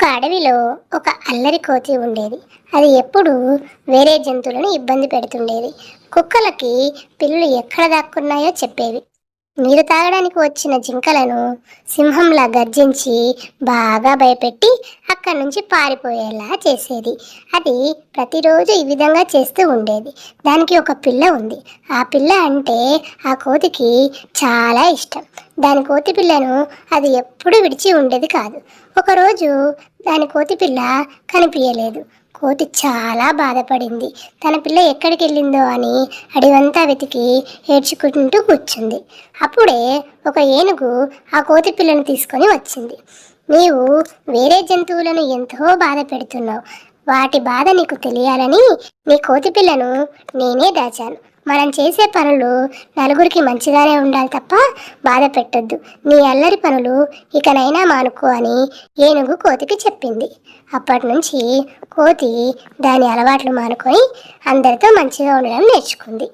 ఒక అడవిలో ఒక అల్లరి కోతి ఉండేది. అది ఎప్పుడు వేరే జంతువులను ఇబ్బంది పెడుతుండేది. కుక్కలకి పిల్లలు ఎక్కడ దాక్కున్నాయో చెప్పేవి. నీరు తాగడానికి వచ్చిన జింకలను సింహంలా గర్జించి బాగా భయపెట్టి అక్కడి నుంచి పారిపోయేలా చేసేది. అది ప్రతిరోజు ఈ విధంగా చేస్తూ ఉండేది. దానికి ఒక పిల్ల ఉంది. ఆ పిల్ల అంటే ఆ కోతికి చాలా ఇష్టం. దాని కోతి పిల్లను అది ఎప్పుడు విడిచి ఉండేది కాదు. ఒకరోజు దాని కోతి పిల్ల కనిపించలేదు. కోతి చాలా బాధపడింది. తన పిల్ల ఎక్కడికి వెళ్ళిందో అని అడివంతా వెతికి ఏడ్చుకుంటూ కూర్చుంది. అప్పుడే ఒక ఏనుగు ఆ కోతి పిల్లను తీసుకొని వచ్చింది. నీవు వేరే జంతువులను ఎంతో బాధ పెడుతున్నావు. వాటి బాధ నీకు తెలియాలని నీ కోతి పిల్లను నేనే దాచాను. మనం చేసే పనులు నలుగురికి మంచిగానే ఉండాలి తప్ప బాధ పెట్టొద్దు. నీ అల్లరి పనులు ఇకనైనా మానుకో అని ఏనుగు కోతికి చెప్పింది. అప్పటి నుంచి కోతి దాని అలవాట్లు మానుకొని అందరితో మంచిగా ఉండడం నేర్చుకుంది.